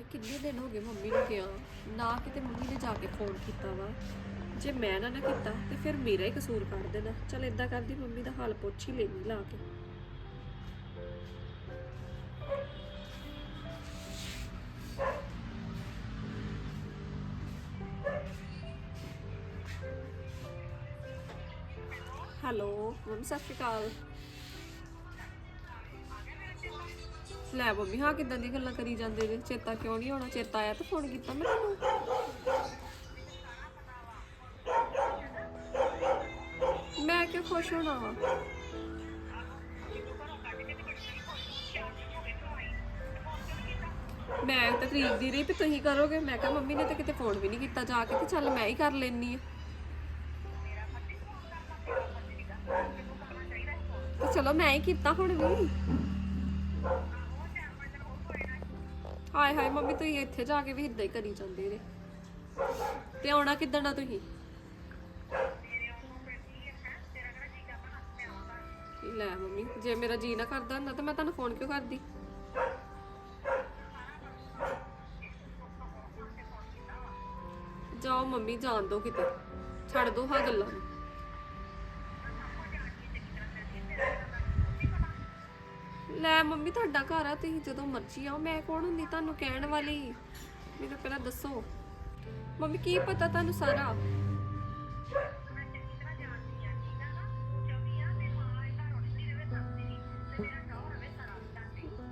ਹਾਏ ਕਿੰਨੇ ਦਿਨ ਹੋ ਗਏ ਮੰਮੀ ਨੂੰ ਗਿਆ ਨਾ ਕਿਤੇ ਮੰਮੀ ਨੇ ਜਾ ਕੇ ਫੋਨ ਕੀਤਾ ਵਾ। ਜੇ ਮੈਂ ਨਾ ਨਾ ਕੀਤਾ, ਤੇ ਫਿਰ ਮੇਰਾ ਹੀ ਕਸੂਰ ਕੱਢ ਦੇਣਾ। ਚਲ ਇਦਾਂ ਕਰਦੀ, ਮੰਮੀ ਦਾ ਹਾਲ ਪੁੱਛ ਹੀ ਲੈਣੀ ਲਾ ਕੇ। ਹੈਲੋ, ਮੰਮੀ, ਸਤਿ ਸ਼੍ਰੀ ਅਕਾਲ। ਲੈ ਮੰਮੀ, ਹਾਂ ਕਿਦਾਂ ਦੀ ਗੱਲਾਂ ਕਰੀ ਜਾਂਦੇ ਜੇ? ਚੇਤਾ ਕਿਉਂ ਨਹੀਂ ਆਉਣਾ? ਚੇਤਾ ਆਇਆ ਤਾਂ ਫੋਨ ਕੀਤਾ ਮੈਂ ਤੁਹਾਨੂੰ ਮੈਂ ਕਿਉਂ ਖੁਸ਼ ਹੋਣਾ ਵਾ? ਮੈਂ ਤਾਂ ਖਰੀਦਦੀ ਰਹੀ ਵੀ ਤੁਸੀਂ ਕਰੋਗੇ। ਮੈਂ ਕਿਹਾ ਮੰਮੀ ਨੇ ਤਾਂ ਕਿਤੇ ਫੋਨ ਵੀ ਨਹੀਂ ਕੀਤਾ ਜਾ ਕੇ ਤੇ ਚੱਲ ਮੈਂ ਹੀ ਕਰ ਲੈਣੀ ਆ। ਚਲੋ ਮੈਂ ਹੀ ਕੀਤਾ ਹੁਣ ਵੀ। ਹਾਏ ਹਾਏ ਮੰਮੀ, ਤੁਸੀਂ ਇੱਥੇ ਜਾ ਕੇ ਵੀ ਇਦਾਂ ਹੀ ਕਰੀ ਜਾਂਦੇ ਨੇ ਤੇ ਆਉਣਾ ਕਿੱਦਣ ਆ ਤੁਸੀਂ? ਲੈ ਮੰਮੀ, ਜੇ ਮੇਰਾ ਜੀ ਨਾ ਕਰਦਾ ਹੁੰਦਾ ਤਾਂ ਮੈਂ ਤੁਹਾਨੂੰ ਫੋਨ ਕਿਉਂ ਕਰਦੀ? ਜਾਓ ਮੰਮੀ, ਜਾਣ ਦੋ ਕਿਤੇ। ਛੱਡ ਦੋ ਹਾਂ ਗੱਲਾਂ ਨੂੰ। ਲੈ ਮੰਮੀ ਤੁਹਾਡਾ ਘਰ ਆ, ਤੁਸੀਂ ਜਦੋਂ ਮਰਜ਼ੀ ਆਓ। ਮੈਂ ਕੌਣ ਹੁੰਦੀ ਤੁਹਾਨੂੰ ਕਹਿਣ ਵਾਲੀ? ਮੈਨੂੰ ਪਹਿਲਾਂ ਦੱਸੋ। ਮੰਮੀ, ਕੀ ਪਤਾ ਤੁਹਾਨੂੰ ਸਾਰਾ?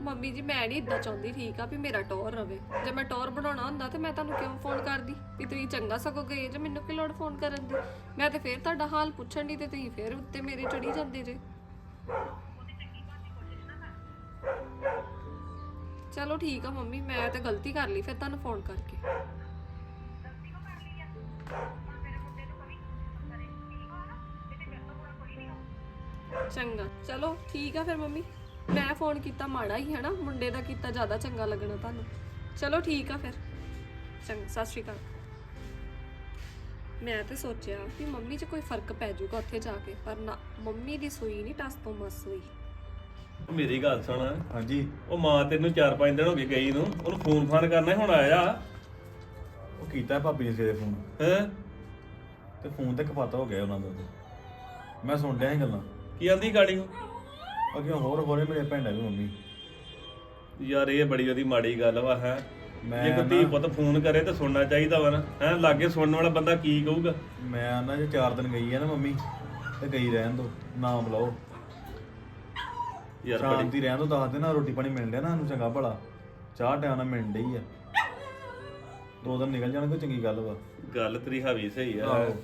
ਮੰਮੀ ਜੀ, ਮੈਂ ਨਹੀਂ ਇਦਾਂ ਚਾਹੁੰਦੀ, ਠੀਕ ਆ, ਵੀ ਮੇਰਾ ਟੌਰ ਰਵੇ। ਜੇ ਮੈਂ ਟੌਰ ਬਣਾਉਣਾ ਹੁੰਦਾ ਤੇ ਮੈਂ ਤੁਹਾਨੂੰ ਕਿਉਂ ਫੋਨ ਕਰਦੀ? ਵੀ ਤੁਸੀਂ ਚੰਗਾ ਸਗੋਂ ਗਏ ਜੇ, ਮੈਨੂੰ ਕਿ ਲੋੜ ਫੋਨ ਕਰਨ ਦੀ? ਮੈਂ ਤੇ ਫੇਰ ਤੁਹਾਡਾ ਹਾਲ ਪੁੱਛਣ ਦੀ ਤੇ ਤੁਸੀਂ ਫੇਰ ਉੱਤੇ ਮੇਰੇ ਚੜੀ ਜਾਂਦੇ ਜੇ। ਚਲੋ ਠੀਕ ਆ ਮੰਮੀ, ਮੈਂ ਤੇ ਗਲਤੀ ਕਰ ਲਈ, ਫਿਰ ਤੁਹਾਨੂੰ ਫੋਨ ਕਰਕੇ। ਚੰਗਾ, ਚਲੋ ਠੀਕ ਆ ਫਿਰ ਮੰਮੀ। ਮੈਂ ਫੋਨ ਕੀਤਾ ਮਾੜਾ ਹੀ ਹੈ ਨਾ ਮੁੰਡੇ ਦਾ ਕੀਤਾ ਜ਼ਿਆਦਾ ਚੰਗਾ ਲੱਗਣਾ ਤੁਹਾਨੂੰ। ਚਲੋ ਠੀਕ ਆ ਫਿਰ। ਚੰਗਾ, ਸਤਿ ਸ਼੍ਰੀ ਅਕਾਲ। ਮੈਂ ਤੇ ਸੋਚਿਆ ਕਿ ਮੰਮੀ 'ਚ ਕੋਈ ਫ਼ਰਕ ਪੈ ਜਾਊਗਾ ਉੱਥੇ ਜਾ ਕੇ, ਪਰ ਨਾ, ਮੰਮੀ ਦੀ ਸੂਈ ਨਹੀਂ ਟਸ ਤੋਂ ਮਸ ਹੋਈ। ਮੇਰੀ ਗੱਲ ਸੁਣ। ਹਾਂਜੀ। ਉਹ ਮਾਂ ਤੈਨੂੰ 4-5 ਦਿਨ ਹੋ ਗਏ ਗਈ ਨੂੰ। ਉਹਨੂੰ ਫੋਨ ਫਾਨ ਕਰਨਾ ਹੁਣ ਆਇਆ। ਉਹ ਕੀਤਾ ਭਾਬੀ ਨੇ ਸਵੇਰੇ ਫੋਨ। ਹੈ? ਤੇ ਫੋਨ ਤੇ ਕਪਾਤਾ ਹੋ ਗਿਆ ਉਹਨਾਂ ਦਾ ਮੈਂ ਸੁਣ ਲਿਆ ਇਹ ਗੱਲਾਂ। ਕੀ ਆਂਦੀ ਗਾੜੀ ਅੱਗੇ ਹੋਰ ਹੋਰੇ ਮੇਰੇ ਭੈਣਾਂ ਵੀ ਮੰਮੀ। ਯਾਰ ਇਹ ਬੜੀ ਉਹਦੀ ਮਾੜੀ ਗੱਲ ਵਾ ਹੈ। ਮੈਂ ਜੇ ਕੋਈ ਧੀ ਨਾ- ਪੁੱਤ ਫੋਨ ਕਰੇ ਤਾਂ ਸੁਣਨਾ ਚਾਹੀਦਾ ਵਾ ਨਾ। ਹੈ ਲਾਗੇ ਸੁਣਨ ਵਾਲਾ ਬੰਦਾ ਕੀ ਕਹੂਗਾ? ਮੈਂ ਨਾ ਜੇ 4 ਦਿਨ ਗਈ ਆ ਨਾ ਮੰਮੀ ਤੇ ਗਈ ਰਹਿਣ ਦੋ ਨਾ ਬੁਲਾਓ ਯਾਰ ਬੜੀ ਸ਼ਾਂਤੀ ਰਹਿਣ ਦੋ ਦੱਸ ਦੇ ਨਾ ਰੋਟੀ ਪਾਣੀ ਮਿਲ ਰਿਹਾ ਨਾ ਸਾਨੂੰ ਚੰਗਾ ਭਲਾ। ਚਾਹ ਟਾਈਮ ਨਾਲ ਮਿਲਣ ਡਈ ਆ। ਦੋ ਦਿਨ ਨਿਕਲ ਜਾਣ ਕੋਈ ਚੰਗੀ ਗੱਲ ਵਾ। ਗੱਲ ਤੇਰੀ ਹਾਵੀ ਸਹੀ ਆ। ਆਹੋ।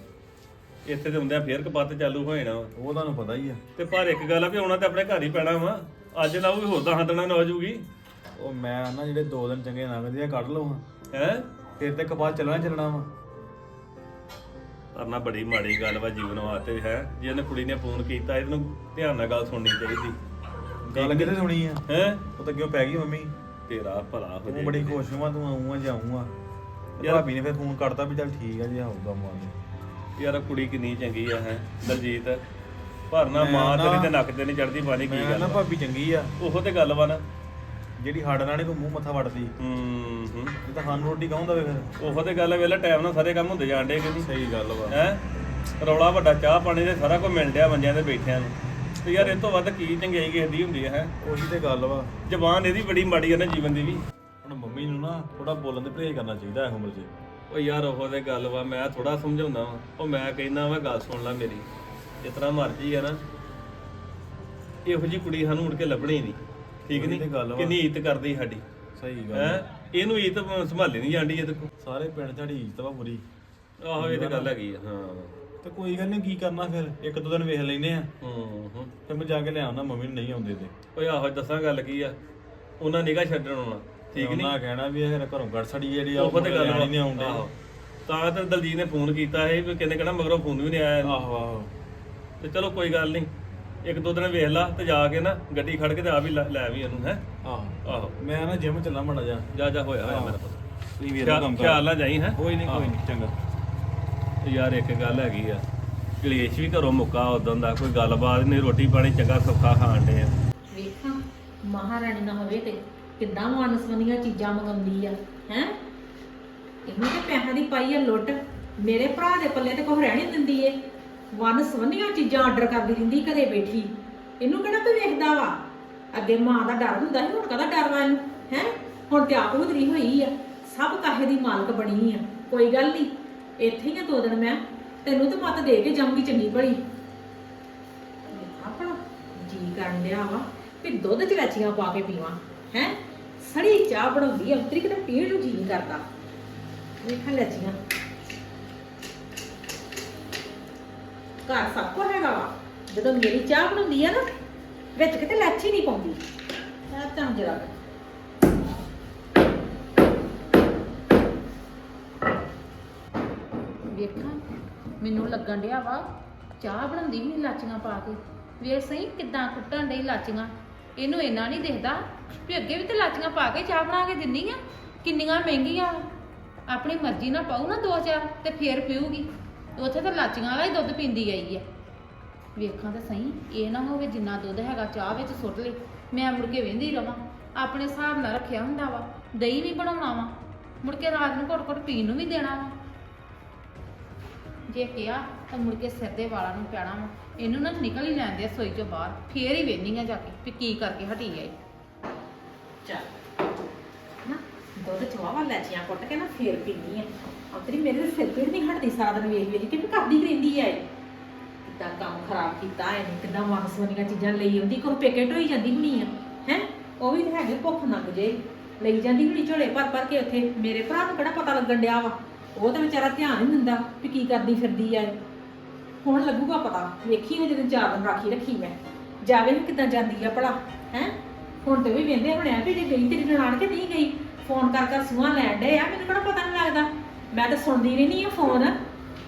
ਇੱਥੇ ਤੇ ਹੁੰਦਿਆਂ ਫੇਰ ਕਪੱਤ ਚਾਲੂ ਹੋ ਜਾਣਾ ਵਾ। ਉਹ ਤੁਹਾਨੂੰ ਪਤਾ ਹੀ ਆ। ਤੇ ਪਰ ਇੱਕ ਗੱਲ ਆ ਵੀ ਆਉਣਾ ਤੇ ਆਪਣੇ ਘਰ ਹੀ ਪੈਣਾ ਵਾ। ਅੱਜ ਨਾ ਉਹ ਵੀ ਹੋਰ ਦਸਾਂ ਦਿਨਾਂ ਨੂੰ ਜਾਊਗੀ। ਉਹ ਮੈਂ ਨਾ ਜਿਹੜੇ ਦੋ ਦਿਨ ਚੰਗੇ ਲੰਘਦੇ ਆ ਕੱਢ ਲਵਾਂ ਹੈ? ਫਿਰ ਤੇ ਕਪਾਹ ਚੱਲਣਾ ਹੀ ਚੱਲਣਾ ਵਾ। ਕਰਨਾ ਬੜੀ ਮਾੜੀ ਗੱਲ ਵਾ ਜੀਵਨ ਵਾਸਤੇ ਹੈ? ਜੇ ਇਹਨੇ ਕੁੜੀ ਨੇ ਫੋਨ ਕੀਤਾ ਇਹਨੂੰ ਧਿਆਨ ਨਾਲ ਗੱਲ ਸੁਣਨੀ ਚਾਹੀਦੀ। ਗੱਲ ਕਿਤੇ ਸੁਣੀ ਆ? ਹੈ? ਉਹ ਤਾਂ ਕਿਉਂ ਪੈ ਗਈ ਮੰਮੀ। ਤੇਰਾ ਭਲਾ ਹੋ ਤੂੰ ਬੜੀ ਖੁਸ਼ ਹਾਂ ਤੂੰ ਆਉਂਗਾ ਜਾਊਂਗਾ ਯਾਰ- ਭਾਬੀ ਨੇ ਫਿਰ ਫੋਨ ਕਰਤਾ ਵੀ ਚੱਲ ਠੀਕ ਆ ਜੀ ਆਊਗਾ ਮਾਂ ਯਾਰ ਕੁੜੀ ਕਿੰਨੀ ਚੰਗੀ ਆ ਹੈ? ਦਲਜੀਤ ਭਰਨਾ ਮੈਂ ਤੇਰੀ ਤੇ ਨੱਕ ਤੇ ਨਹੀਂ ਚੜਦੀ ਪਾਣੀ ਕੀ ਗੱਲ ਨਾ। ਭਾਬੀ ਚੰਗੀ ਆ। ਉਹੋ ਤੇ ਗੱਲ ਵਾ ਨਾ। ਜਿਹੜੀ ਸਾਡੇ ਨਾਲ ਨੀ ਕੋਈ ਮੂੰਹ ਮੱਥਾ ਵੜਦੀ ਹੂੰ ਹੂੰ। ਇਹ ਤਾਂ ਸਾਨੂੰ ਰੋਟੀ ਕਹਾਉਂਦਾ ਵੇ ਫਿਰ? ਉਹੋ ਤੇ ਗੱਲ ਵੇਲਾ ਟਾਈਮ ਨਾਲ ਸਾਰੇ ਕੰਮ ਹੁੰਦੇ ਡੇ ਕਿ ਨਹੀਂ? ਸਹੀ ਗੱਲ ਵਾ। ਹੈ? ਰੌਲਾ ਵੱਡਾ ਚਾਹ ਪਾਣੀ ਦੇ ਸਾਰਾ ਕੁਝ ਮਿਲ ਡਿਆ ਮੰਜਿਆਂ ਤੇ ਬੈਠਿਆਂ ਨੂੰ। ਤੇ ਯਾਰ ਇਹ ਤੋਂ ਵੱਧ ਕੀ ਚੰਗਿਆਈ ਕਿਸੇ ਦੀ ਹੁੰਦੀ ਹੈ? ਉਹੀ ਤੇ ਗੱਲ ਵਾ। ਜ਼ਬਾਨ ਇਹਦੀ ਬੜੀ ਮਾੜੀ ਹੈ ਨਾ ਜੀਵਨ ਦੀ ਵੀ। ਹੁਣ ਮੰਮੀ ਨੂੰ ਨਾ ਥੋੜਾ ਬੋਲਣ ਦੇ ਪਰਹੇਜ਼ ਕਰਨਾ ਚਾਹੀਦਾ ਇਹ ਉਮਰ 'ਚ। ਉਹ ਯਾਰ ਉਹੋ ਤੇ ਗੱਲ ਵਾ ਮੈਂ ਥੋੜਾ ਸਮਝਾਉਂਦਾ ਵਾਂ। ਉਹ ਮੈਂ ਕਹਿੰਦਾ ਵਾ ਗੱਲ ਸੁਣ ਲੈ ਮੇਰੀ। ਜਿਤਨਾ ਮਰਜ਼ੀ ਆ ਨਾ। ਇਹੋ ਜੀ ਕੁੜੀ ਸਾਨੂੰ ਮੁੜ ਕੇ ਲੱਭਣੀ ਨਹੀਂ। ਠੀਕ ਉਹੀ ਨਹੀਂ ਤੇ ਗੱਲ ਵਾ। ਕਿੰਨੀ ਇੱਜ਼ਤ ਕਰਦੀ ਸਾਡੀ। ਸਹੀ ਗੱਲ ਹੈ। ਇਹਨੂੰ ਇੱਜ਼ਤ ਸੰਭਾਲੀ ਨਹੀਂ ਜਾਂਦੀ ਇਹਦੇ ਕੋਲ। ਸਾਰੇ ਪਿੰਡ ਝਾੜੀ ਇੱਜ਼ਤ ਵਾ ਪੂਰੀ। ਆਹੋ ਇਹ ਤੇ ਗੱਲ ਹੈਗੀ ਆ ਹਾਂ। ਤੇ ਕੋਈ ਗੱਲ ਨਹੀਂ ਕੀ ਕਰਨਾ ਫਿਰ? ਇੱਕ ਦੋ ਦਿਨ ਵੇਖ ਲੈਨੇ ਆ। ਹੂੰ ਹੂੰ। ਫਿਰ ਮੈਂ ਜਾ ਕੇ ਲਿਆਉਣਾ ਮੰਮੀ ਨੂੰ ਨਹੀਂ ਆਉਂਦੇ ਤੇ। ਓਏ ਆਹੋ ਦੱਸਾਂ ਗੱਲ ਕੀ ਆ? ਉਹਨਾਂ ਨਿਗਾਹ ਛੱਡਣ ਆਉਣਾ ਠੀਕ ਨਹੀਂ? ਉਹਨਾਂ ਕਹਿਣਾ ਵੀ ਇਹ ਘਰੋਂ ਗੜਸੜੀ ਜਿਹੜੀ ਆ ਉਹ ਤੇ ਗੱਲ ਨਹੀਂ ਆਉਂਦੇ। ਆਹੋ। ਤਾਂ ਤੇ ਦਲਜੀਤ ਨੇ ਫੋਨ ਕੀਤਾ ਸੀ ਵੀ ਕਿੰਨੇ ਕਹਿਣਾ ਮਗਰੋਂ ਫੋਨ ਵੀ ਨਹੀਂ ਆਇਆ। ਆਹੋ ਆਹੋ। ਤੇ ਚਲੋ ਕੋਈ ਗੱਲ ਨਹੀਂ। ਇੱਕ ਦੋ ਦਿਨ ਵੇਖ ਲਾ ਤੇ ਜਾ ਕੇ ਨਾ ਗੱਡੀ ਖੜ ਕੇ ਤੇ ਆ ਵੀ ਲੈ ਵੀ ਇਹਨੂੰ ਹੈ? ਆਹੋ। ਆਹੋ। ਮੈਂ ਨਾ ਜਿਮ ਚੱਲਾਂ ਮੜਾ ਜਾ ਜਾ ਜਾ ਹੋਇਆ ਹੋਇਆ ਮੇਰਾ ਪੁੱਤ ਤੁਸੀਂ ਵੀ ਖਿਆ- ਕੰਮ ਕਰ। ਖਿਆਲ ਨਾਲ ਜਾਈ ਹੈ? ਕੋਈ ਨਹੀਂ ਕੋਈ ਨਹੀਂ ਚੰਗਾ। ਯਾਰ ਇੱਕ ਗੱਲ ਹੈਗੀ ਆ। ਕਲੇਸ਼ ਵੀ ਘਰੋਂ ਮੁੱਕਾ ਉਦੋਂ ਦਾ, ਕੋਈ ਗੱਲਬਾਤ ਨਹੀਂ, ਰੋਟੀ ਪਾਣੀ ਚੰਗਾ ਸੌਖਾ ਖਾਣ ਦੇ ਆ। ਵੇਖਾਂ, ਮਹਾਰਾਣੀ ਨਾ ਹੋਵੇ ਤੇ ਕਿੱਦਾਂ ਮਾਨਸਵਨੀਆਂ ਚੀਜ਼ਾਂ ਮੰਗਾਉਂਦੀ ਆ, ਹੈ? ਇਹਨੂੰ ਤੇ ਪੈਸਿਆਂ ਦੀ ਪਾਈ ਆ ਲੁੱਟ, ਮੇਰੇ ਭਰਾ ਦੇ ਪੱਲੇ ਤੇ ਕੁਝ ਰਹਿ ਨਹੀਂ ਦਿੰਦੀ ਏ। ਵਨ ਚੀਜ਼ਾਂ ਆਰਡਰ ਕਰਦੀ ਰਹਿੰਦੀ ਘਰੇ ਬੈਠੀ। ਇਹਨੂੰ ਕਿਹੜਾ ਕੋਈ ਵੇਖਦਾ ਵਾ? ਅੱਗੇ ਮਾਂ ਦਾ ਡਰ ਹੁੰਦਾ ਸੀ, ਹੁਣ ਕਦਾ ਡਰ ਵਾ ਇਹਨੂੰ, ਹੈ? ਹੁਣ ਤੇ ਆਪ ਉਧਰੀ ਹੋਈ ਆ। ਸਭ ਕਾਹੇ ਦੀ ਮਾਲਕ ਬਣੀ ਆ। ਕੋਈ ਗੱਲ ਨਹੀਂ, ਇੱਥੇ ਹੀ ਆ ਦੋ ਦਿਨ ਮੈਂ। ਤੈਨੂੰ ਤਾਂ ਮੱਤ ਦੇ ਕੇ ਜਾਊਂਗੀ ਚੰਗੀ ਭਲੀ। ਆਪਣਾ? ਜੀ ਕਰਨ ਡਿਆ ਵਾ ਵੀ ਦੁੱਧ ਚ ਇਲਾਚੀਆਂ ਪਾ ਕੇ ਪੀਵਾਂ ਹੈ? ਸੜੀ ਚਾਹ ਬਣਾਉਂਦੀ ਆ ਉਤਰੀ ਕਿਤੇ ਪੀਣ ਨੂੰ ਜੀ ਨਹੀਂ ਕਰਦਾ। ਵੇਖਾਂ ਇਲਾਚੀਆਂ ਘਰ ਸਭ ਕੁਝ ਹੈਗਾ ਵਾ? ਜਦੋਂ ਮੇਰੀ ਚਾਹ ਬਣਾਉਂਦੀ ਆ ਨਾ ਵਿੱਚ ਕਿਤੇ ਇਲਾਚੀ ਨਹੀਂ ਪਾਉਂਦੀ। ਆ ਤਾਂ ਜਰਾ ਵੇਖਾਂ ਮੈਨੂੰ ਲੱਗਣ ਡਿਆ ਵਾ, ਚਾਹ ਬਣਾਉਂਦੀ ਵੀ ਲਾਚੀਆਂ ਪਾ ਕੇ। ਵੇਖ ਸਹੀ ਕਿਦਾਂ ਕੁੱਟਣ ਡਈ ਲਾਚੀਆਂ ਇਹਨੂੰ ਇੰਨਾ ਨਹੀਂ ਦਿਖਦਾ ਵੀ ਅੱਗੇ ਵੀ ਤੇ ਲਾਚੀਆਂ ਪਾ ਕੇ ਚਾਹ ਬਣਾ ਕੇ ਦਿੰਨੀ ਆ? ਕਿੰਨੀਆਂ ਮਹਿੰਗੀਆਂ? ਵਾ। ਆਪਣੀ ਮਰਜ਼ੀ ਨਾਲ ਪਾਉ ਨਾ ਦੋ ਚਾਰ ਤੇ ਫੇਰ ਪੀਊਗੀ। ਉੱਥੇ ਤਾਂ ਲਾਚੀਆਂ ਵਾਲਾ ਹੀ ਦੁੱਧ ਪੀਂਦੀ ਆਈ ਆ। ਵੇਖਾਂ ਤਾਂ ਸਹੀ, ਇਹ ਨਾ ਹੋਵੇ ਜਿੰਨਾ ਦੁੱਧ ਹੈਗਾ ਚਾਹ ਵਿੱਚ ਸੁੱਟ ਲੇ। ਮੈਂ ਮੁੜ ਕੇ ਵੇਂਦੀ ਰਵਾਂ। ਆਪਣੇ ਹਿਸਾਬ ਨਾਲ ਰੱਖਿਆ ਹੁੰਦਾ ਵਾ। ਦਹੀਂ ਵੀ ਬਣਾਉਣਾ ਵਾ। ਮੁੜ ਕੇ ਰਾਤ ਨੂੰ ਘੁੱਟ ਘੁੱਟ ਪੀਣ ਨੂੰ ਵੀ ਦੇਣਾ ਵਾ। ਜੇ ਕਿਹਾ ਤਾਂ ਮੁੜ ਕੇ ਸਿਰ ਦੇ ਵਾਲਾਂ ਨੂੰ ਪੈਣਾ ਵਾ। ਇਹਨੂੰ ਨਾ ਨਿਕਲ ਹੀ ਲੈਂਦੇ ਸੋਈ ਚੋਂ ਬਾਹਰ, ਫੇਰ ਹੀ ਵੇਖਣੀ ਆ ਜਾ ਕੇ ਵੀ ਕੀ ਕਰਕੇ ਹਟੀ ਆਈ। ਚੱਲ, ਨਾ, ਦੁੱਧ ਚ ਵਾਵਾ ਲੈਚੀਆਂ ਕੁੱਟ ਕੇ ਨਾ ਫੇਰ ਪੀਂਦੀ ਆ। ਅੰਤਰੀ ਮੇਰੇ ਤੇ ਸਿਰ ਪੀੜ ਨਹੀਂ ਹਟਦੀ ਸਾਰਾ ਦਿਨ ਵੇਖ ਵੇਖ ਕੇ, ਵੀ ਕਰਦੀ ਕੀ ਰਹਿੰਦੀ ਆ ਇਹ। ਕਿੱਦਾਂ ਕੰਮ ਖਰਾਬ ਕੀਤਾ ਇਹਨੇ, ਕਿੱਦਾਂ ਮਨਸਵਨੀਆਂ ਚੀਜ਼ਾਂ ਲਈ ਆਉਂਦੀ, ਕੋਈ ਪੇਕੇ ਢੋਈ ਜਾਂਦੀ ਹੁਣੀ ਆ, ਹੈ? ਉਹ ਵੀ ਤਾਂ ਹੈਗੇ ਭੁੱਖ ਨੰਗ ਜੇ। ਲਈ ਜਾਂਦੀ ਹੁਣੀ ਝੋਲੇ ਭਰ ਭਰ ਕੇ ਉੱਥੇ। ਮੇਰੇ ਭਰਾ ਨੂੰ ਕਿਹੜਾ ਪਤਾ ਲੱਗਣ ਡਿਆ ਵਾ? ਉਹ ਤਾਂ ਵਿਚਾਰਾ ਧਿਆਨ ਨਹੀਂ ਦਿੰਦਾ ਵੀ ਕੀ ਕਰਦੀ ਫਿਰਦੀ ਆ ਇਹ ਹੁਣ ਲੱਗੂਗਾ ਪਤਾ, ਵੇਖੀ ਉਹ ਜਦੋਂ ਚਾਰ ਦਿਨ ਰਾਖੀ ਰੱਖੀ ਮੈਂ। ਜਾਵੇ ਵੀ ਕਿੱਦਾਂ ਜਾਂਦੀ ਆ ਭਲਾ, ਹੈ? ਹੁਣ ਤੇ ਵੀ ਵੇਂਦੇ ਹੋਣਿਆ ਵੀ ਜੇ ਗਈ ਤੇਰੀ ਨਨਾਣ ਕੇ ਨਹੀਂ ਗਈ, ਫੋਨ ਕਰ ਕਰ ਸੂਹਾਂ ਲੈਣ ਡੇ ਆ, ਮੈਨੂੰ ਕਿਹੜਾ ਪਤਾ ਨਹੀਂ ਲੱਗਦਾ। ਮੈਂ ਤਾਂ ਸੁਣਦੀ ਰਹਿੰਦੀ ਆ ਫੋਨ।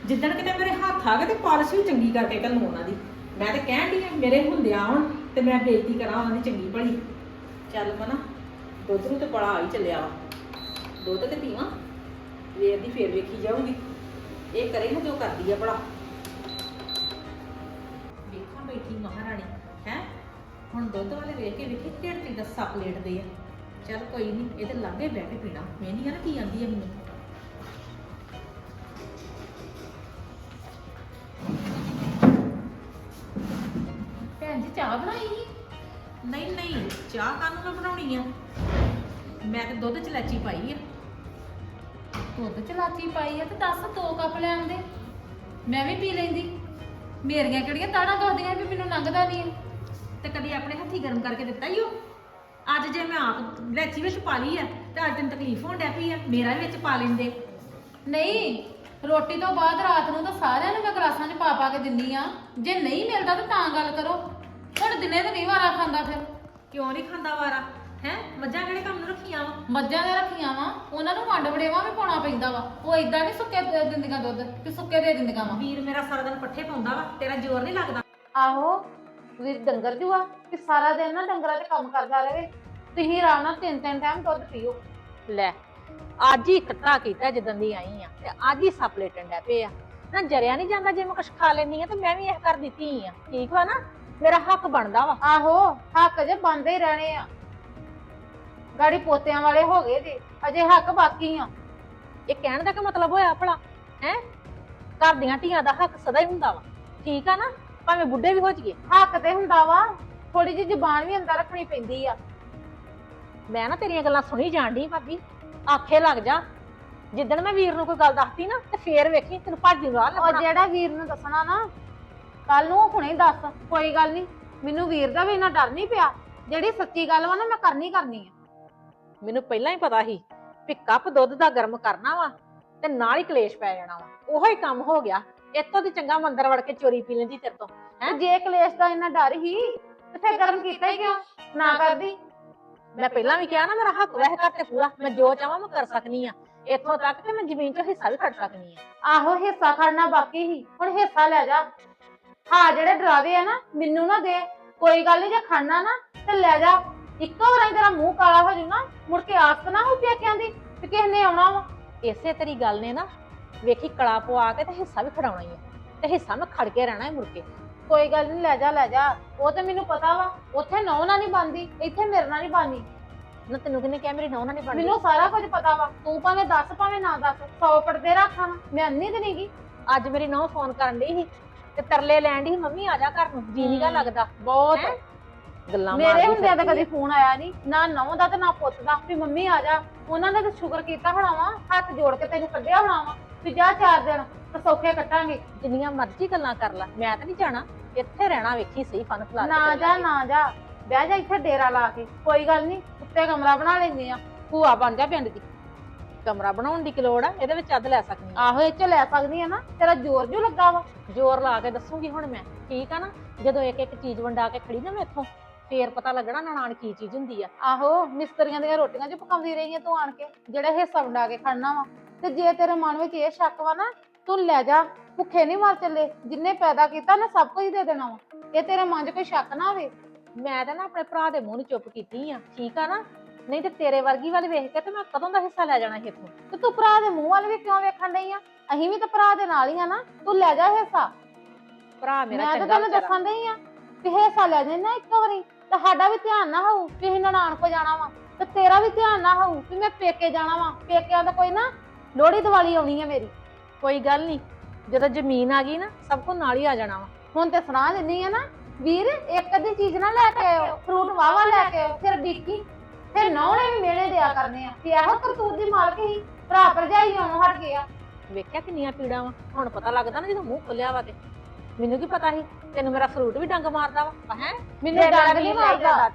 ਜਿੱਦਣ ਕਿਤੇ ਮੇਰੇ ਹੱਥ ਆ ਗਏ ਤੇ ਪਾਲਿਸ਼ ਵੀ ਚੰਗੀ ਕਰਕੇ ਘੱਲੂ ਉਹਨਾਂ ਦੀ। ਮੈਂ ਤਾਂ ਕਹਿਣ ਦੀ ਆ ਮੇਰੇ ਹੁੰਦਿਆਂ ਹੁਣ ਤੇ ਮੈਂ ਬੇਇੱਜ਼ਤੀ ਕਰਾਂ ਉਹਨਾਂ ਦੀ ਚੰਗੀ ਭਲੀ। ਚੱਲ ਮਨਾ, ਦੁੱਧ ਨੂੰ ਤੇ ਬੜਾ ਆ ਹੀ ਚੱਲਿਆ ਵਾ। ਦੁੱਧ ਤੇ ਪੀਵਾਂ। ਵੇਰ ਦੀ ਫੇਰ ਵੇਖੀ ਜਾਊਗੀ। ਇਹ ਕਰੇ ਨਾ ਜੋ ਕਰਦੀ ਆ ਭਲਾ। ਵੇਖਾਂ ਬੈਠੀ ਮਹਾਰਾਣੀ, ਹੈ? ਹੁਣ ਦੁੱਧ ਵਾਲੇ ਵੇਖ ਕੇ ਵੇਖੀ ਢਿੱਡ ਤੇ ਦੱਸਾ ਪਲੇਟਦੇ ਆ। ਚੱਲ ਕੋਈ ਨਹੀਂ ਇਹਦੇ ਲਾਗੇ ਬਹਿ ਕੇ ਪੀਣਾ। ਮੈਂ ਨਹੀਂ ਆ ਨਾ ਕੀ ਆਂਦੀ ਆ ਮੈਨੂੰ। ਭੈਣ ਜੀ, ਚਾਹ ਬਣਾਈ ਸੀ? ਨਹੀਂ ਨਹੀਂ, ਚਾਹ ਕਾਹਨੂੰ ਨਾ ਬਣਾਉਣੀ ਆ? ਮੈਂ ਤੇ ਦੁੱਧ ਚ ਲਾਚੀ ਪਾਈ ਆ। ਦੁੱਧ ਚ ਲਾਚੀ ਪਾਈ ਆ ਤੇ ਦੱਸ ਦੋ ਕੱਪ ਲੈ ਆਉਂਦੇ ਮੈਂ ਵੀ ਪੀ ਲੈਂਦੀ। ਮੇਰੀਆਂ ਕਿਹੜੀਆਂ ਤਾੜਾਂ ਦੁਖਦੀਆਂ ਵੀ ਮੈਨੂੰ ਲੰਘਦਾ ਨਹੀਂ ਹੈ ਤੇ ਕਦੀ ਆਪਣੇ ਹੱਥੀ ਗਰਮ ਕਰਕੇ ਦਿੱਤਾ ਹੀ ਉਹ ਅੱਜ ਜੇ ਮੈਂ ਆਪ ਲੈਚੀ ਵਿੱਚ ਪਾ ਲਈ ਆ ਤੇ ਅੱਜ ਤੈਨੂੰ ਤਕਲੀਫ ਹੋਣ ਡੈ ਪਈ ਆ ਮੇਰਾ ਵੀ ਵਿੱਚ ਪਾ ਲੈਂਦੇ। ਨਹੀਂ ਰੋਟੀ ਤੋਂ ਬਾਅਦ ਰਾਤ ਨੂੰ ਤਾਂ ਸਾਰਿਆਂ ਨੂੰ ਮੈਂ ਗਲਾਸਾਂ 'ਚ ਪਾ ਪਾ ਕੇ ਦਿੰਦੀ ਆ। ਜੇ ਨਹੀਂ ਮਿਲਦਾ ਤਾਂ ਤਾਂ ਗੱਲ ਕਰੋ। ਹੁਣ ਦਿਨੇ ਤਾਂ ਨਹੀਂ ਵਾਰਾ ਖਾਂਦਾ ਫਿਰ। ਕਿਉਂ ਨਹੀਂ ਖਾਂਦਾ ਵਾਰਾ? ਹੈ? ਮੱਝਾਂ ਕਿਹੜੇ ਕੰਮ ਨੂੰ ਰੱਖੀਆਂ ਵਾ? ਮੱਝਾਂ ਦੇ ਰੱਖੀਆਂ ਵਾ ਉਹਨਾਂ ਨੂੰ ਵੰਡ ਵੜੇਵਾ ਵੀ ਪਾਉਣਾ ਪੈਂਦਾ ਵਾ। ਉਹ ਇਦਾਂ ਨਹੀਂ ਸੁੱਕੇ ਦੇ ਦਿੰਦੀਆਂ ਦੁੱਧ ਕਿ ਸੁੱਕੇ ਦੇ ਦਿੰਦੀਆਂ ਵਾ। ਵੀਰ ਮੇਰਾ ਸਾਰਾ ਦਿਨ ਪੱਠੇ ਪਾਉਂਦਾ ਵਾ ਤੇਰਾ ਜ਼ੋਰ ਨਹੀਂ ਲੱਗਦਾ। ਆਹੋ ਵੀਰ ਡੰਗਰ ਜੂਆ ਕਿ ਸਾਰਾ ਦਿਨ ਨਾ ਡੰਗਰਾਂ 'ਚ ਕੰਮ ਕਰਦਾ ਰਹੇ। ਤੁਸੀਂ ਆਰਾਮ ਨਾਲ ਤਿੰਨ ਤਿੰਨ ਟਾਈਮ ਦੁੱਧ ਪੀਓ। ਲੈ ਅੱਜ ਹੀ ਇਕੱਠਾ ਕੀਤਾ ਜਦੋਂ ਦੀ ਆਈ ਆ ਤੇ ਅੱਜ ਹੀ ਸੱਪ ਲੇਟਣ ਡੈ ਪਏ ਆ। ਨਾ ਜਰਿਆ ਨਹੀਂ ਜਾਂਦਾ ਜੇ ਮੈਂ ਕੁਛ ਖਾ ਲੈਂਦੀ ਆ ਤੇ ਮੈਂ ਵੀ ਇਹ ਕਰ ਦਿੱਤੀ ਆ। ਠੀਕ ਵਾ ਨਾ? ਮੇਰਾ ਹੱਕ ਬਣਦਾ ਵਾ। ਆਹੋ ਹੱਕ ਜੇ ਬੰਦੇ ਹੀ ਰਹਿਣੇ ਆ। ਗਾੜੀ ਪੋਤਿਆਂ ਵਾਲੇ ਹੋ ਗਏ ਜੀ ਅਜੇ ਹੱਕ ਬਾਕੀ ਆ। ਇਹ ਕਹਿਣ ਦਾ ਕੀ ਮਤਲਬ ਹੋਇਆ ਭਲਾ? ਹੈ? ਘਰ ਦੀਆਂ ਧੀਆਂ ਦਾ ਹੱਕ ਸਦਾ ਹੀ ਹੁੰਦਾ ਵਾ। ਠੀਕ ਆ ਨਾ? ਭਾਵੇਂ ਬੁੱਢੇ ਵੀ ਹੋ ਜਾਈਏ। ਹੱਕ ਤੇ ਹੁੰਦਾ ਵਾ ਥੋੜੀ ਜਿਹੀ ਜ਼ੁਬਾਨ ਵੀ ਅੰਦਰ ਰੱਖਣੀ ਪੈਂਦੀ ਆ। ਮੈਂ ਨਾ ਤੇਰੀਆਂ ਗੱਲਾਂ ਸੁਣੀ ਜਾਣ ਡਈ ਭਾਬੀ। ਆਖੇ ਲੱਗ ਜਾ। ਜਿੱਦਣ ਮੈਂ ਵੀਰ ਨੂੰ ਕੋਈ ਗੱਲ ਦੱਸਦੀ ਨਾ ਤੇ ਫੇਰ ਵੇਖੀ ਤੈਨੂੰ ਭੱਜ ਰਾਹ ਉਹ ਲੱਭਣਾ ਜਿਹੜਾ ਵੀਰ ਨੂੰ ਦੱਸਣਾ ਨਾ ਕੱਲ ਨੂੰ ਉਹ ਹੁਣੇ ਦੱਸ। ਕੋਈ ਗੱਲ ਨਹੀਂ ਮੈਨੂੰ ਵੀਰ ਦਾ ਵੀ ਇੰਨਾ ਡਰ ਨਹੀਂ ਪਿਆ। ਜਿਹੜੀ ਸੱਚੀ ਗੱਲ ਵਾ ਨਾ ਮੈਂ ਕਰਨੀ ਕਰਨੀ ਆ। ਮੈਨੂੰ ਪਹਿਲਾਂ ਹੀ ਪਤਾ ਸੀ ਵੀ ਕੱਪ ਦੁੱਧ ਦਾ ਗਰਮ ਕਰਨਾ ਵਾ ਤੇ ਨਾਲ ਹੀ ਕਲੇਸ਼ ਪੈ ਜਾਣਾ ਵਾ। ਉਹੋ ਹੀ ਕੰਮ ਹੋ ਗਿਆ। ਇੱਥੋਂ ਦੀ ਚੰਗਾ ਮੰਦਰ ਵੜ ਕੇ ਚੋਰੀ ਪੀ ਲੈਂਦੀ ਤੇਰੇ ਤੋਂ ਤੇ ਜੇ ਕਲੇਸ਼ ਦਾ ਇੰਨਾ ਡਰ ਹੀ ਤੇ ਫਿਰ ਗਰਮ ਕੀਤਾ ਹੀ ਕਿਉਂ? ਨਾ ਕਰਦੀ। ਮੈਂ ਪਹਿਲਾਂ ਵੀ ਕਿਹਾ ਨਾ ਮੇਰਾ ਹੱਕ ਵਹਿ ਕਰ ਤੇ ਪੂਰਾ। ਮੈਂ ਜੋ ਚਾਹਾਂ ਮੈਂ ਕਰ ਸਕਨੀ ਆ ਇੱਥੋਂ ਤੱਕ ਕਿ ਮੈਂ ਜ਼ਮੀਨ 'ਚੋਂ ਹਿੱਸਾ ਵੀ ਖੜ ਸਕਨੀ ਆ ਆਹੋ ਹਿੱਸਾ ਖੜਨਾ ਬਾਕੀ ਹੀ। ਹੁਣ ਹਿੱਸਾ ਲੈ ਜਾ। ਹਾਂ ਜਿਹੜੇ ਡਰਾਵੇ ਆ ਨਾ ਮੈਨੂੰ ਨਾ ਦੇ। ਕੋਈ ਗੱਲ ਨਹੀਂ ਜੇ ਖੜਨਾ ਨਾ ਤੇ ਲੈ ਜਾ। ਇੱਕੋ ਵਾਰੀ ਤੇਰਾ ਮੂੰਹ ਕਾਲਾ ਹੋ ਜੂ ਨਾ ਮੁੜ ਕੇ ਆਸ ਨਾ ਹੋ ਪੇਕਿਆਂ ਦੀ ਤੇ ਕਿਸ ਨੇ ਆਉਣਾ ਵਾ। ਇਸੇ ਤੇਰੀ ਗੱਲ ਨੇ ਨਾ ਵੇਖੀ ਕਲਾ ਪਵਾ ਕੇ ਤੇ ਹਿੱਸਾ ਵੀ ਖੜਾਉਣਾ ਹੀ ਤੇ ਹਿੱਸਾ ਮੈਂ ਖੜ ਕੇ ਰਹਿਣਾ ਹੈ ਮੁੜ ਕੇ। ਕੋਈ ਗੱਲ ਨਹੀਂ ਲੈ ਜਾ ਲੈ ਜਾ। ਉਹ ਤੇ ਮੈਨੂੰ ਪਤਾ ਵਾ ਉੱਥੇ ਨੌ ਨਾਲ ਨਹੀਂ ਬੰਦੀ ਇੱਥੇ ਮੇਰੇ ਨਾਲ ਨਹੀਂ ਬੰਦੀ ਨਾ ਤੈਨੂੰ ਕਿਹਨੇ ਕਿਹਾ ਮੇਰੀ ਨੌਂ ਨਾਲ ਨਹੀਂ ਬਣਦੀ? ਮੈਨੂੰ ਸਾਰਾ ਕੁਝ ਪਤਾ ਵਾ ਤੂੰ ਭਾਵੇਂ ਦੱਸ ਭਾਵੇਂ ਨਾ ਦੱਸ ਸੌ ਪੜਦੇ ਰੱਖਾਂ ਮੈਂ ਅੰਨੀ ਤੇ ਨਹੀਂਗੀ ਅੱਜ ਮੇਰੀ ਨੌਂ ਫੋਨ ਕਰਨ ਡਈ ਸੀ ਤੇ ਤਰਲੇ ਲੈਣ ਸੀ ਮੰਮੀ ਆ ਜਾ ਘਰ ਨੂੰ ਜੀ ਨੀ ਗਾ ਲੱਗਦਾ। ਬਹੁਤ ਹੈਂ? ਗੱਲਾਂ ਮੇਰੇ ਹੁੰਦਿਆਂ ਤਾਂ ਫਿਰਦੀ ਕਦੀ ਫੋਨ ਆਇਆ ਨਹੀਂ ਨਾ ਨੌ ਦਾ ਤੇ ਨਾ ਪੁੱਤ ਦਾ। ਵੀ ਮੰਮੀ ਆ ਜਾ। ਉਹਨਾਂ ਨੇ ਤਾਂ ਸ਼ੁਕਰ ਕੀਤਾ ਹੋਣਾ ਵਾ ਹੱਥ ਜੋੜ ਕੇ ਤੈਨੂੰ ਕੱਢਿਆ ਹੋਣਾ ਵਾ ਵੀ ਜਾ ਚਾਰ ਦਿਨ ਤੇ ਸੌਖੇ ਕੱਟਾਂਗੇ। ਜਿੰਨੀਆਂ ਮਰਜ਼ੀ ਗੱਲਾਂ ਕਰ ਲੈ ਮੈਂ ਤਾਂ ਨਹੀਂ ਜਾਣਾ। ਇੱਥੇ ਰਹਿਣਾ ਵੇਖੀ ਸਹੀ ਫਨ ਫਲਾ ਨਾ ਜਾ ਨਾ ਜਾ। ਬਹਿ ਜਾ ਇੱਥੇ ਡੇਰਾ ਲਾ ਕੇ। ਕੋਈ ਗੱਲ ਨਹੀਂ ਉੱਤੇ ਕਮਰਾ ਬਣਾ ਲੈਂਦੇ ਆ। ਭੂਆ ਬਣ ਜਾ ਪਿੰਡ ਦੀ। ਕਮਰਾ ਬਣਾਉਣ ਦੀ ਕੀ ਲੋੜ ਆ? ਇਹਦੇ ਵਿੱਚ ਅੱਧ ਲੈ ਸਕਦੀ ਆ। ਆਹੋ ਇਹ ਚ ਲੈ ਸਕਦੀ ਆ ਨਾ। ਤੇਰਾ ਜ਼ੋਰ ਜੂ ਲੱਗਾ ਵਾ। ਜ਼ੋਰ ਲਾ ਕੇ ਦੱਸੂਗੀ ਹੁਣ ਮੈਂ। ਠੀਕ ਆ ਨਾ? ਜਦੋਂ ਇੱਕ ਇੱਕ ਚੀਜ਼ ਵੰਡਾ ਕੇ ਖੜੀ ਨਾ ਮੈਥੋਂ ਫੇਰ ਪਤਾ ਲੱਗਣਾ ਨਨਾਣ ਕੀ ਚੀਜ਼ ਹੁੰਦੀ ਆ। ਆਹੋ ਮਿਸਤਰੀਆਂ ਦੀਆਂ ਰੋਟੀਆਂ ਚ ਪਕਾਉਂਦੀ ਰਹੀ ਆ ਤੂੰ ਆਣ ਕੇ ਜਿਹੜਾ ਹਿੱਸਾ ਵੰਡਾ ਕੇ ਖੜਨਾ ਵਾ। ਤੇ ਜੇ ਤੇਰੇ ਮਨ ਵਿੱਚ ਇਹ ਸ਼ੱਕ ਵਾ ਨਾ ਤੂੰ ਲੈ ਜਾ ਭੁੱਖੇ ਨਹੀਂ ਮਰ ਚੱਲੇ ਜਿੰਨੇ ਪੈਦਾ ਕੀਤਾ ਉਹਨੇ ਸਭ ਕੁਝ ਦੇ ਦੇਣਾ ਵਾ। ਇਹ ਤੇਰੇ ਮਨ 'ਚ ਕੋਈ ਸ਼ੱਕ ਨਾ ਹੋਵੇ। ਮੈਂ ਤਾਂ ਨਾ ਆਪਣੇ ਭਰਾ ਦੇ ਮੂੰਹ ਨੂੰ ਚੁੱਪ ਕੀਤੀ ਆ ਠੀਕ ਆ ਨਾ? ਨਹੀਂ ਤੇ ਤੇਰੇ ਵਰਗੀ ਵੱਲ ਵੇਖ ਕੇ ਤੇ ਮੈਂ ਕਦੋਂ ਦਾ ਹਿੱਸਾ ਲੈ ਜਾਣਾ ਸੀ ਇੱਥੋਂ? ਤੇ ਤੂੰ ਭਰਾ ਦੇ ਮੂੰਹ ਵੱਲ ਵੀ ਕਿਉਂ ਵੇਖਣ ਡਈ ਆ? ਅਸੀਂ ਵੀ ਤਾਂ ਭਰਾ ਦੇ ਨਾਲ ਹੀ ਆ ਨਾ ਤੂੰ ਲੈ ਜਾ ਹਿੱਸਾ। ਭਰਾ ਮੇਰਾ ਮੈਂ ਤਾਂ ਚੰਗਾ ਤੈਨੂੰ ਵਿਚਾਰਾ। ਦੱਸਣ ਡਈ ਆ ਵੀ ਹਿੱਸਾ ਲੈ ਜੇ ਨਾ ਇੱਕ ਵਾਰੀ। ਤੇ ਸਾਡਾ ਵੀ ਧਿਆਨ ਨਾ ਹੋਊ ਵੀ ਅਸੀਂ ਨਨਾਣ ਕੋ ਜਾਣਾ ਵਾ ਤੇ ਤੇਰਾ ਵੀ ਧਿਆਨ ਨਾ ਹੋਊ ਵੀ ਮੈਂ ਪੇਕੇ ਜਾਣਾ ਵਾ। ਪੇਕਿਆਂ ਦਾ ਕੋਈ ਨਾ ਲੋਹੜੀ ਦੀਵਾਲੀ ਆਉਣੀ ਆ ਮੇਰੀ। ਕੋਈ ਗੱਲ ਨਹੀਂ ਜਦੋਂ ਜ਼ਮੀਨ ਆ ਗਈ ਨਾ ਸਭ ਕੁਝ ਨਾਲ ਹੀ ਆ ਜਾਣਾ ਵਾ। ਹੁਣ ਤੇ ਸੁਣਾ ਦਿੰਨੀ ਆ ਨਾ ਵੀਰ ਇੱਕ ਅੱਧੀ ਚੀਜ਼ ਨਾ ਲੈ ਕੇ ਆਇਓ ਫਰੂਟ ਵਾਵਾ ਲੈ ਕੇ ਆਇਓ ਫਿਰ ਬੀਕੀ ਫਿਰ ਨੌ ਨੇ ਵੀ ਮੇਲੇ ਦਿਆ ਕਰਨੇ ਆ ਵੀ ਇਹੋ ਕਰਤੂਤ ਦੀ ਮਾਲਕ ਹੀ ਭਰਾ ਭਰਜਾਈ ਆਉਣੋਂ ਹਟ ਗਿਆ ਵੇਖਿਆ ਕਿੰਨੀਆਂ ਪੀੜਾਂ ਵਾ ਹੁਣ ਪਤਾ ਲੱਗਦਾ ਨਾ ਜਦੋਂ ਮੂੰਹ ਖੁੱਲਿਆ ਵਾ ਤੇ। ਮੈਨੂੰ ਕੀ ਪਤਾ ਸੀ? ਤੈਨੂੰ ਮੇਰਾ ਫਰੂਟ ਵੀ ਡੰਗ ਮਾਰਦਾ ਵਾ। ਹੈ? ਮੈਨੂੰ ਡੰਗ ਨਹੀਂ ਮਾਰਦਾ।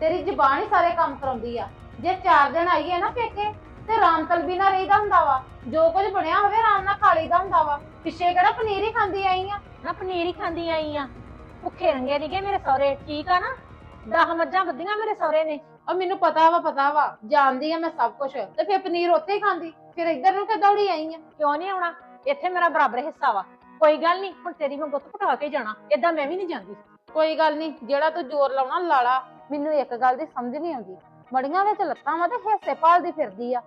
ਤੇਰੀ ਜ਼ਬਾਨ ਹੀ ਸਾਰੇ ਕੰਮ ਕਰਾਉਂਦੀ ਆ। ਜੇ ਚਾਰ ਦਿਨ ਆਈਏ ਨਾ ਪੇਕੇ ਤੇ ਰਾਮਤਲ ਵੀ ਨਾ ਰਹੀਦਾ ਹੁੰਦਾ ਵਾ। ਜੋ ਕੁਝ ਬਣਿਆ ਹੋਵੇ ਆਰਾਮ ਨਾਲ ਖਾ ਲਈਦਾ ਹੁੰਦਾ ਵਾ। ਪਿੱਛੇ ਕਿਹੜਾ ਪਨੀਰ ਹੀ ਖਾਂਦੀ ਆਈ ਆ? ਨਾ ਪਨੀਰ ਹੀ ਖਾਂਦੀ ਆਈ ਆ। ਭੁੱਖੇ ਰੰਗੇ ਨੀਗੇ ਮੇਰੇ ਸਹੁਰੇ। ਠੀਕ ਆ ਨਾ? ਦਸ ਮੱਝਾਂ ਗੱਦੀਆਂ ਮੇਰੇ ਸਹੁਰੇ ਨੇ। ਉਹ ਮੈਨੂੰ ਪਤਾ ਵਾ ਪਤਾ ਵਾ। ਜਾਣਦੀ ਆ ਮੈਂ ਸਭ ਕੁਝ ਤੇ ਫਿਰ ਪਨੀਰ ਉੱਥੇ ਹੀ ਖਾਂਦੀ। ਫਿਰ ਇੱਧਰ ਨੂੰ ਕਿ ਦੌੜੀ ਆਈ ਆ? ਕਿਉਂ ਨਹੀਂ ਆਉਣਾ? ਇੱਥੇ ਮੇਰਾ ਬਰਾਬਰ ਹਿੱਸਾ ਵਾ। ਕੋਈ ਗੱਲ ਨਹੀਂ, ਹੁਣ ਤੇਰੀ ਮੈਂ ਗੁੱਤ ਪਟਾ ਕੇ ਜਾਣਾ, ਏਦਾਂ ਮੈਂ ਵੀ ਨਹੀਂ ਜਾਂਦੀ। ਕੋਈ ਗੱਲ ਨਹੀਂ, ਜਿਹੜਾ ਤੂੰ ਜ਼ੋਰ ਲਾਉਣਾ ਲਾਲਾ, ਮੈਨੂੰ ਇੱਕ ਗੱਲ ਦੀ ਸਮਝ ਨਹੀਂ ਆਉਂਦੀ। ਮੜੀਆਂ ਵਿੱਚ ਲੱਤਾਂ ਵਾ ਤੇ ਹਿੱਸੇ ਭਾਲਦੀ ਫਿਰਦੀ ਆ।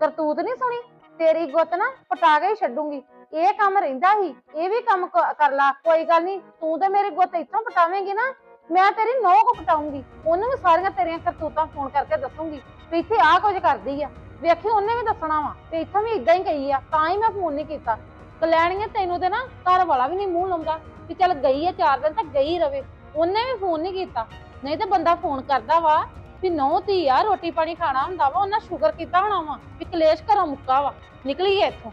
ਕਰਤੂਤ ਨਹੀਂ ਸੁਣੀ? ਤੇਰੀ ਗੁੱਤ ਨਾ ਪਟਾ ਕੇ ਹੀ ਛੱਡੂਗੀ। ਇਹ ਕੰਮ ਰਹਿੰਦਾ ਹੀ, ਇਹ ਵੀ ਕੰਮ ਕ- ਕਰ ਲਾ। ਕੋਈ ਗੱਲ ਨਹੀਂ, ਤੂੰ ਤੇ ਮੇਰੀ ਗੁੱਤ ਇੱਥੋਂ ਪਟਾਵੇਂਗੀ ਨਾ, ਮੈਂ ਤੇਰੀ ਨੌ ਕੋ ਪਟਾਉਂਗੀ ਉਹਨੂੰ ਵੀ ਸਾਰੀਆਂ ਤੇਰੀਆਂ ਕਰਤੂਤਾਂ ਫੋਨ ਕਰਕੇ ਦੱਸੂਗੀ ਵੀ ਇੱਥੇ ਆਹ ਕੁਝ ਕਰਦੀ ਆ। ਵੇਖੀ, ਉਹਨੇ ਵੀ ਦੱਸਣਾ ਵਾ ਤੇ ਇੱਥੋਂ ਵੀ ਇਦਾਂ ਹੀ ਗਈ ਆ, ਤਾਂ ਹੀ ਮੈਂ ਫੋਨ ਨਹੀਂ ਕੀਤਾ। ਕਲੈਣੀਆਂ ਤੈਨੂੰ ਤੇ ਨਾ ਘਰ ਵਾਲਾ ਵੀ ਨਹੀਂ ਮੂੰਹ ਲਾਉਂਦਾ ਵੀ ਚੱਲ ਗਈ ਆ ਚਾਰ ਦਿਨ ਤਾਂ ਗਈ ਰਵੇ। ਉਹਨੇ ਵੀ ਫੋਨ ਨਹੀਂ ਕੀਤਾ। ਨਹੀਂ ਤਾਂ ਬੰਦਾ ਫੋਨ ਕਰਦਾ ਵਾ ਵੀ ਨੌ ਧੀ ਆ, ਰੋਟੀ ਪਾਣੀ ਖਾਣਾ ਹੁੰਦਾ ਵਾ, ਉਹਨਾਂ ਸ਼ੁਕਰ ਕੀਤਾ ਹੋਣਾ ਵਾ ਵੀ ਕਲੇਸ਼ ਘਰੋਂ ਮੁੱਕਾ ਵਾ। ਨਿਕਲੀ ਇੱਥੋਂ।